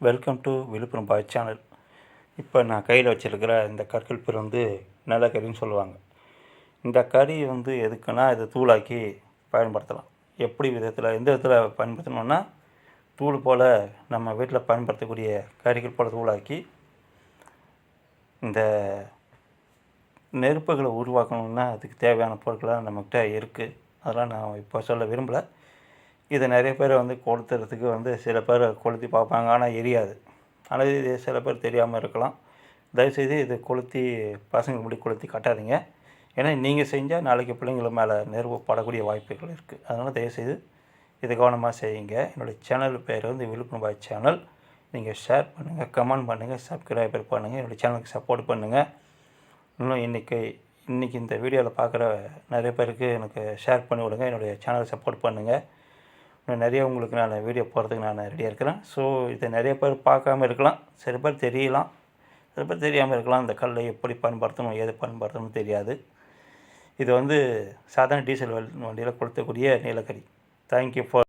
Welcome to Villupuram boy channel இப்போ நான் கையில் வச்சுருக்கிற இந்த கற்கள் பேர் வந்து நிலக்கரின்னு சொல்லுவாங்க. இந்த கறி வந்து எதுக்குன்னா இதை தூளாக்கி பயன்படுத்தலாம். எப்படி விதத்தில் எந்த விதத்தில் பயன்படுத்தணும்னா தூள் போல் நம்ம வீட்டில் பயன்படுத்தக்கூடிய கறிகள் போல் தூளாக்கி இந்த நெருப்புகளை உருவாக்கணும்னா அதுக்கு தேவையான பொருட்கள்லாம் நம்மக்கிட்ட இருக்குது அதெல்லாம் நான் இப்போ சொல்ல விரும்பலை. இதை நிறைய பேர் வந்து கொளுத்துறதுக்கு வந்து சில பேர் கொளுத்தி பார்ப்பாங்க ஆனால் எரியாது. ஆனால் இது சில பேர் தெரியாமல் இருக்கலாம். தயவுசெய்து இதை கொளுத்தி பசங்க முடி கொளுத்தி கட்டாதீங்க. ஏன்னா நீங்கள் செஞ்சால் நாளைக்கு பிள்ளைங்கள மேலே நெருப்பு படக்கூடிய வாய்ப்புகள் இருக்குது அதனால் தயவுசெய்து இதை கவனமாக செய்யுங்க. என்னுடைய சேனல் பேர் வந்து விழுப்புரம் சேனல் நீங்கள் ஷேர் பண்ணுங்கள் கமெண்ட் பண்ணுங்கள் சப்ஸ்கிரைபர் பண்ணுங்கள் என்னுடைய சேனலுக்கு சப்போர்ட் பண்ணுங்கள் இன்னும் இன்றைக்கி இன்றைக்கி இந்த வீடியோவில் பார்க்குற நிறைய பேருக்கு எனக்கு ஷேர் பண்ணி விடுங்க என்னுடைய சேனலை சப்போர்ட் பண்ணுங்கள் இன்னும் நிறைய உங்களுக்கு நான் வீடியோ போகிறதுக்கு நான் ரெடியாக இருக்கிறேன். ஸோ இதை நிறைய பேர் பார்க்காம இருக்கலாம். சில பேர் தெரியலாம். சில பேர் தெரியாமல் இருக்கலாம். இந்த கல்லை எப்படி பயன்படுத்தணும் எது பயன்படுத்தணும் தெரியாது. இது வந்து சாதாரண டீசல் வண்டியில் கொடுத்தக்கூடிய நீலக்கரி. Thank you for